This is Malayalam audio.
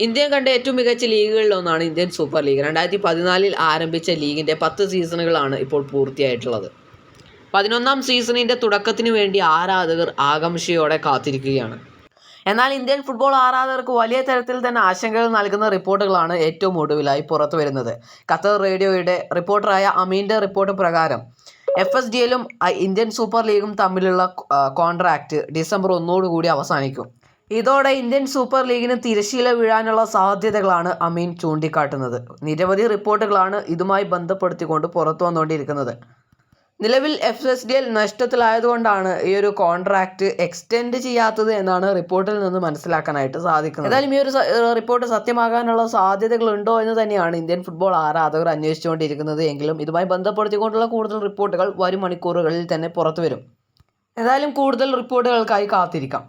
ഇന്ത്യ കണ്ട ഏറ്റവും മികച്ച ലീഗുകളിലൊന്നാണ് ഇന്ത്യൻ സൂപ്പർ ലീഗ്. രണ്ടായിരത്തി പതിനാലിൽ ആരംഭിച്ച ലീഗിന്റെ പത്ത് സീസണുകളാണ് ഇപ്പോൾ പൂർത്തിയായിട്ടുള്ളത്. പതിനൊന്നാം സീസണിന്റെ തുടക്കത്തിനു വേണ്ടി ആരാധകർ ആകാംക്ഷയോടെ കാത്തിരിക്കുകയാണ്. എന്നാൽ ഇന്ത്യൻ ഫുട്ബോൾ ആരാധകർക്ക് വലിയ തരത്തിൽ തന്നെ ആശങ്കകൾ നൽകുന്ന റിപ്പോർട്ടുകളാണ് ഏറ്റവും ഒടുവിലായി പുറത്തു വരുന്നത്. ഖത്തർ റേഡിയോയുടെ റിപ്പോർട്ടറായ അമീന്റെ റിപ്പോർട്ട് പ്രകാരം എഫ് എസ് ഡി എല്ലും ഇന്ത്യൻ സൂപ്പർ ലീഗും തമ്മിലുള്ള കോൺട്രാക്റ്റ് ഡിസംബർ ഒന്നോടുകൂടി അവസാനിക്കും. ഇതോടെ ഇന്ത്യൻ സൂപ്പർ ലീഗിന് തിരശീല വീഴാനുള്ള സാധ്യതകളാണ് അമീൻ ചൂണ്ടിക്കാട്ടുന്നത്. നിരവധി റിപ്പോർട്ടുകളാണ് ഇതുമായി ബന്ധപ്പെടുത്തിക്കൊണ്ട് പുറത്തു വന്നുകൊണ്ടിരിക്കുന്നത്. നിലവിൽ എഫ് എസ് ഡി എൽ നഷ്ടത്തിലായതുകൊണ്ടാണ് ഈ ഒരു കോൺട്രാക്റ്റ് എക്സ്റ്റെൻഡ് ചെയ്യാത്തത് എന്നാണ് റിപ്പോർട്ടിൽ നിന്ന് മനസ്സിലാക്കാനായിട്ട് സാധിക്കുന്നത്. എന്തായാലും ഈ ഒരു റിപ്പോർട്ട് സത്യമാകാനുള്ള സാധ്യതകളുണ്ടോ എന്ന് തന്നെയാണ് ഇന്ത്യൻ ഫുട്ബോൾ ആരാധകർ അന്വേഷിച്ചുകൊണ്ടിരിക്കുന്നത്. എങ്കിലും ഇതുമായി ബന്ധപ്പെടുത്തിക്കൊണ്ടുള്ള കൂടുതൽ റിപ്പോർട്ടുകൾ വരും മണിക്കൂറുകളിൽ തന്നെ പുറത്തു വരും എന്തായാലും കൂടുതൽ റിപ്പോർട്ടുകൾക്കായി കാത്തിരിക്കാം.